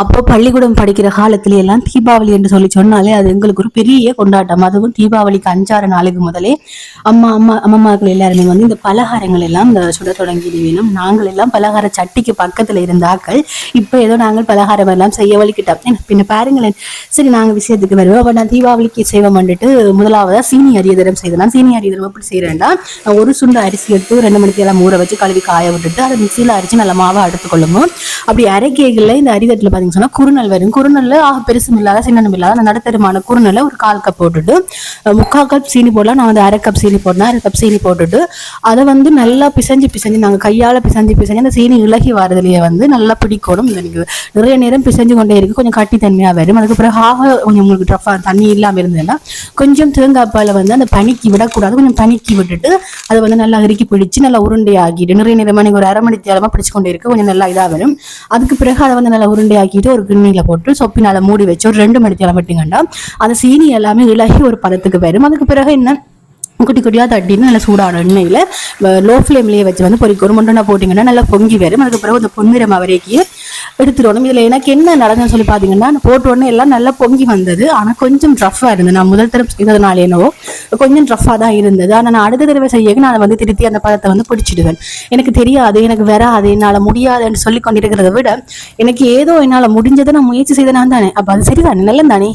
அப்போ பள்ளிக்கூடம் படிக்கிற காலத்துல எல்லாம் தீபாவளி என்று சொல்லி சொன்னாலே அது எங்களுக்கு ஒரு பெரிய கொண்டாட்டம். அதுவும் தீபாவளிக்கு அஞ்சாறு நாளுக்கு முதலே அம்மா அம்மா அம்மாக்கள் எல்லாருமே வந்து இந்த பலகாரங்கள் எல்லாம் இந்த சுட தொடங்கி வேணும். நாங்கள் எல்லாம் பலகார சட்டிக்கு பக்கத்துல இருந்த ஆக்கள் இப்போ ஏதோ நாங்கள் பலகாரம் எல்லாம் செய்ய வலிக்கிட்டோம் பின்ன பாருங்களேன். சரி நாங்கள் விஷயத்துக்கு வருவோம். அப்போ நான் தீபாவளிக்கு செய்வோம் வந்துட்டு முதலாவதா சீனி அரியதரம் செய்தேன். சீனி அரியதரம் எப்படி செய்கிறேன்னா ஒரு சுண்டு அரிசி எடுத்து ரெண்டு மணிக்கு எல்லாம் ஊற வச்சு கழுவி காய விட்டுட்டு அதை மிக்சியில் அரிச்சு நல்ல மாவை எடுத்துக்கொள்ளுமோ அப்படி அரைக்கைகளில் இந்த அரிதட்டில் பார்த்தீங்கன்னு சொன்னால் குறுநல் வரும். குறுநல் ஆக பெருசும் இல்லாத சின்னனும் இல்லாத அந்த நடுத்தரமான குறுநல்ல ஒரு கால் கப் போட்டுட்டு முக்கால் கப் சீனி போடலாம். நான் வந்து அரை கப் சீனி போட்டேன் அரை கப் சீனி போட்டுட்டு அதை வந்து நல்லா பிசைஞ்சு பிசைஞ்சு நாங்கள் கையால் பிசைஞ்சு பிசைஞ்சு அந்த சீனி இலகி வரதுலேயே வந்து நல்லா பிடிக்கணும் எனக்கு நிறைய நேரம் பிசைஞ்சு கொண்டே இருக்கு. கொஞ்சம் கட்டி தன்மையாக வரும். அதுக்கு பிறகு கொஞ்சம் உங்களுக்கு டஃபாக தண்ணி இல்லாமல் இருந்ததுன்னா கொஞ்சம் தேங்காய் பாலை வந்து அந்த பனிக்கு விடக்கூடாது. கொஞ்சம் பனிக்கி விட்டுட்டு அதை வந்து நல்லா இறுக்கி பிடிச்சு நல்லா உருண்டை ஆகிட்டு நிறைய நேரமாக நீங்கள் ஒரு அரை மணி தேரமாக பிடிச்சு கொண்டே இருக்கு கொஞ்சம் நல்லா இதாக வரும். அதுக்கு பிறகு அதை வந்து நல்லா உருண்டையாக்கிட்டு ஒரு கிண்ணியில் போட்டு சொப்பினால மூடி வச்சு ஒரு ரெண்டு மணி தேரம் அந்த சீனி எல்லாமே இலகி ஒரு பதத்துக்கு வரும் அதுக்கு பிறகு என்ன? குட்டி குட்டியாக தட்டின்னு நல்லா சூடான எண்ணெயில் லோ ஃப்ளேம்லேயே வச்சு வந்து பொறிக்க ஒரு மண்டனா போட்டிங்கன்னா நல்லா பொங்கி வரும். அதுக்கு பிறகு அந்த பொன்னிறம் அவரைக்கு எடுத்துடணும். இதில் எனக்கு என்ன நடந்ததுன்னு சொல்லி பார்த்தீங்கன்னா நான் போட்ட உடனே எல்லாம் நல்லா பொங்கி வந்தது. ஆனால் கொஞ்சம் ரஃப்பாக இருந்தது. நான் முதல் தரம் செய்ததுனால என்னவோ கொஞ்சம் ரஃப்பாக தான் இருந்தது. ஆனால் நான் அடுத்த தடவை செய்ய நான் வந்து திருத்தி அந்த பதத்தை வந்து பிடிச்சிடுவேன். எனக்கு தெரியாது எனக்கு வராது என்னால் முடியாதுன்னு சொல்லி கொண்டிருக்கிறத விட எனக்கு ஏதோ என்னால் முடிஞ்சதை நான் முயற்சி செய்தேன் தானே. அப்போ அது சரிதானே? நல்லம் தானே?